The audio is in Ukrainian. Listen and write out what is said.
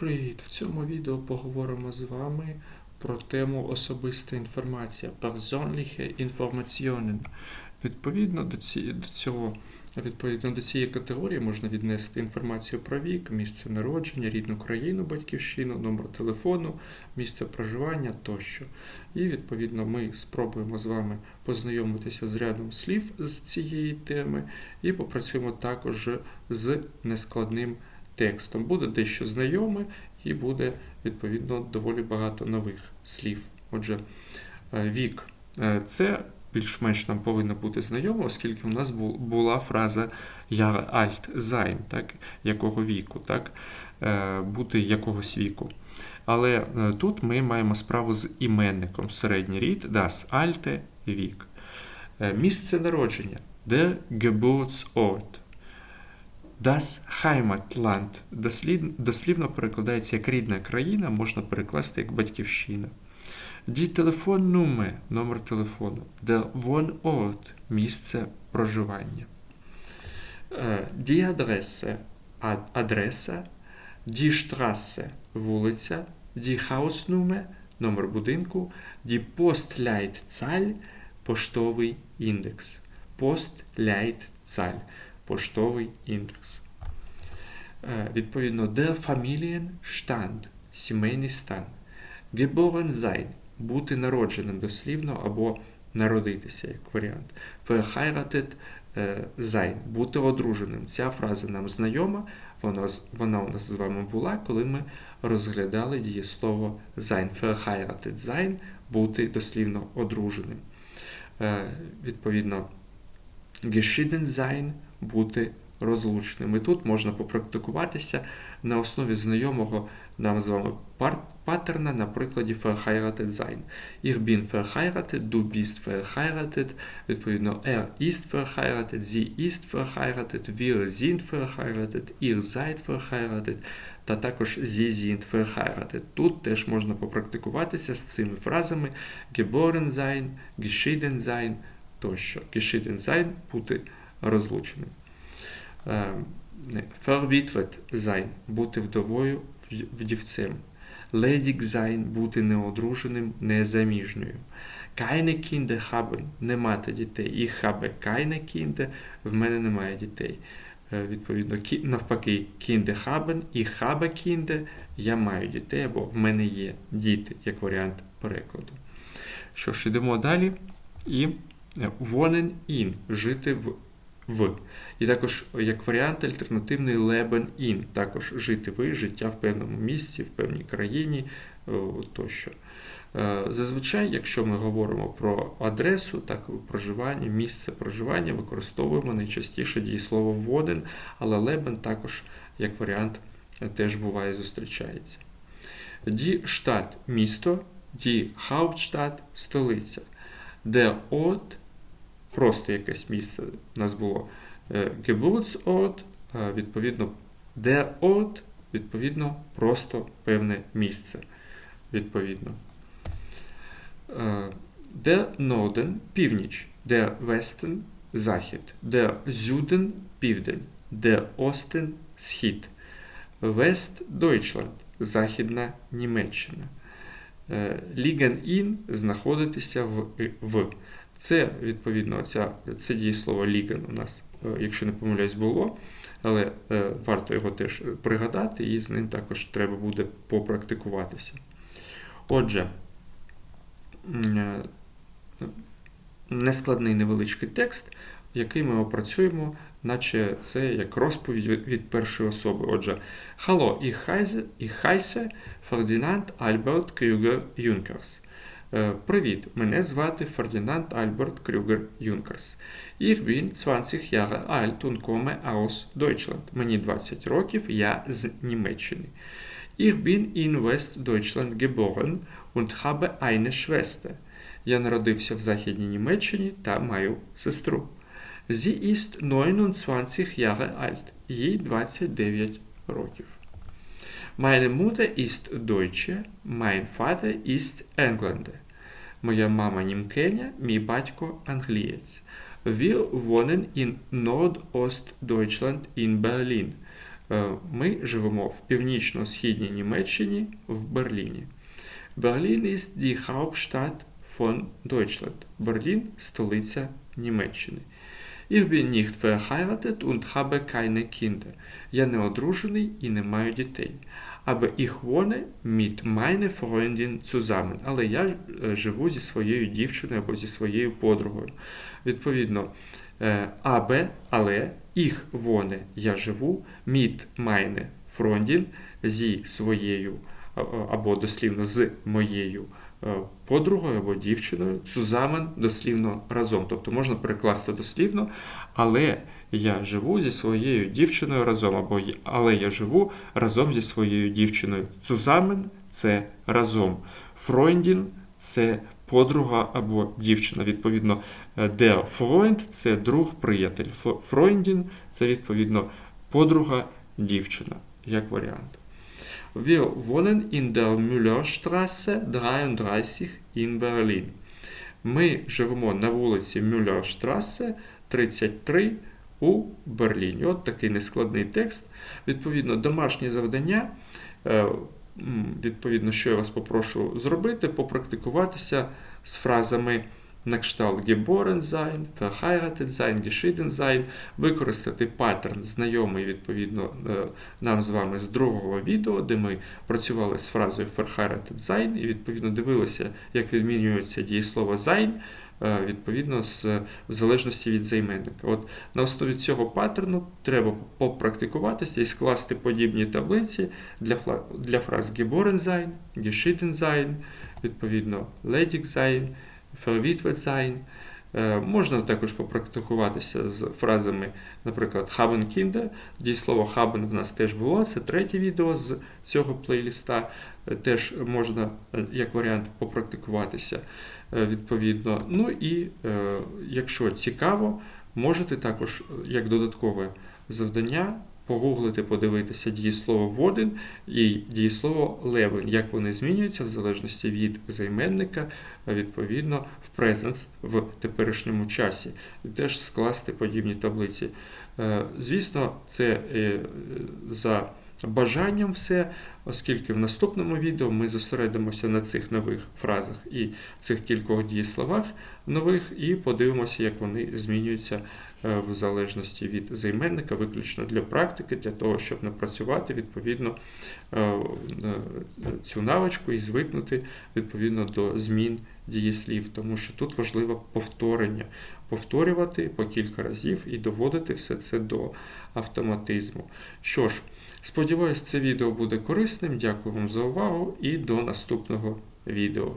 Привіт! В цьому відео поговоримо з вами про тему особиста інформація persönliche Informationen. Відповідно до, ці, до цього, відповідно до цієї категорії можна віднести інформацію про вік, місце народження, рідну країну, батьківщину, номер телефону, місце проживання тощо. І відповідно ми спробуємо з вами познайомитися з рядом слів з цієї теми і попрацюємо також з нескладним текстом. Буде дещо знайоме і буде, відповідно, доволі багато нових слів. Отже, е, вік Е, це більш-менш нам повинно бути знайомо, оскільки у нас була фраза «Jahre alt sein», так? якого віку, так? Е, бути якогось віку. Але тут ми маємо справу з іменником середній рід, das alte вік. Місце народження der Geburtsort. Das Heimatland дослівно перекладається як рідна країна, можна перекласти як батьківщина. Die Telefonnummer – номер телефону. Der Wohnort – місце проживання. Die Adresse – адреса. Die Straße – вулиця. Die Hausnummer – номер будинку. Die Postleitzahl – поштовий індекс. Postleitzahl – поштовий індекс. Е, Відповідно, der Familienstand – сімейний стан. Geboren sein – бути народженим дослівно або народитися як варіант. Verheiratet sein – бути одруженим. Ця фраза нам знайома, вона, вона у нас з вами була, коли ми розглядали дієслово sein. Verheiratet sein – бути дослівно одруженим. Е, Відповідно, geschieden sein – бути розлучним. І тут можна попрактикуватися на основі знайомого нам з вами паттерна на прикладі verheiratet sein. Ich bin verheiratet, du bist verheiratet, відповідно, er ist verheiratet, sie ist verheiratet, wir sind verheiratet, ihr seid verheiratet, та також sie sind verheiratet. Тут теж можна попрактикуватися з цими фразами geboren sein, geschieden sein тощо. Geschieden sein – бути розлученим. Verwitwet sein – бути вдовою, вдівцем. Ledig sein – бути неодруженим, незаміжньою. Keine Kinder haben – не мати дітей. Ich habe keine Kinder – в мене немає дітей. Е, Відповідно, навпаки, Kinder haben, ich habe Kinder – я маю дітей, або в мене є діти, як варіант перекладу. Що ж, йдемо далі. І wohnen in – жити в. в. І також як варіант альтернативний leben in, також жити ви, життя в певному місці, в певній країні тощо. Е, Зазвичай, якщо ми говоримо про адресу, так проживання, місце проживання, використовуємо найчастіше дієслово wohnen, але leben також як варіант е, теж буває зустрічається. Die Stadt – місто, die Hauptstadt – столиця. Der Ort – просто якесь місце у нас було. Е, Geburtsort, е, відповідно, der Ort, відповідно, просто певне місце. Відповідно. Е, Der Norden – північ, der Westen – захід, der Süden – південь, der Osten – схід, West – Deutschland – західна Німеччина. In – знаходитися в, в. Це, відповідно, ця, це дієслово liegen у нас, е, якщо не помиляюсь, було, але е, варто його теж пригадати, і з ним також треба буде попрактикуватися. Отже, е, нескладний невеличкий текст, який ми опрацюємо, наче це як розповідь від- першої особи. Отже, Hallo, ich heiße, ich heiße Ferdinand Albert Krüger Junkers. Е, Привіт, мене звати Фердінанд Альберт Крюгер Юнкерс. Ich bin 20 Jahre alt und komme aus Deutschland. Мені 20 років, я з Німеччини. Ich bin in Westdeutschland geboren und habe eine Schwester. Я народився в Західній Німеччині та маю сестру. Sie ist 29 Jahre alt. Їй 29 років. Meine Mutter ist Deutsche, mein Vater ist Engländer. Моя мама німкеня, мій батько англієць. Wir wohnen in Nordostdeutschland in Berlin. Е, Ми живемо в північно-східній Німеччині в Берліні. Берлін ist die Hauptstadt von Deutschland. Берлін столиця Німеччини. Ich bin nicht verheiratet und habe keine Kinder. Я не одружений і не маю дітей. Aber ich wohne mit meiner Freundin zusammen. Але я е, живу зі своєю дівчиною або зі своєю подругою. Відповідно, е, але, ich wohne, я живу, mit meine Freundin, зі своєю, або дослівно з моєю подругою або дівчиною, zusammen, дослівно разом. Тобто можна перекласти дослівно, але я живу зі своєю дівчиною разом, або але я живу разом зі своєю дівчиною. Zusammen – це разом. Freundin – це подруга або дівчина. Відповідно, е, der Freund – це друг, приятель. Ф- Freundin – це відповідно подруга, дівчина, як варіант. Wir wohnen in der Müllerstraße 33 in Berlin. Ми живемо на вулиці Мюллерштрасе 33 у Берліні. От такий нескладний текст. Відповідно, домашнє завдання. е, Відповідно, що я вас попрошу зробити, попрактикуватися з фразами на кшталт geboren sein, verheiratet sein, geschieden sein, використати паттерн, знайомий відповідно е, нам з вами з другого відео, де ми працювали з фразою verheiratet sein і відповідно дивилися, як відмінюється дієслово sein, е, відповідно з в залежності від займенника. От на основі цього паттерну треба попрактикуватися і скласти подібні таблиці для, для фраз geboren sein, geschieden sein, відповідно ledig sein, verwitwet. Е, Можна також попрактикуватися з фразами, наприклад, haben Kinder. Дієслово haben в нас теж було. Це третє відео з цього плейліста. Е, Теж можна е, як варіант попрактикуватися е, відповідно. Ну і якщо цікаво, можете також як додаткове завдання погуглити, подивитися дієслово воден і дієслово левен, як вони змінюються в залежності від займенника, відповідно в presence в теперішньому часі, і теж скласти подібні таблиці. Е, Звісно, це е, за бажанням все, оскільки в наступному відео ми зосередимося на цих нових фразах і цих кількох дієсловах нових, і подивимося, як вони змінюються е, в залежності від займенника, виключно для практики, для того, щоб напрацювати відповідно е, цю навичку і звикнути відповідно до змін дієслів, тому що тут важливо повторення, повторювати по кілька разів і доводити все це до автоматизму. Що ж, сподіваюсь, це відео буде корисним. Дякую вам за увагу і до наступного відео.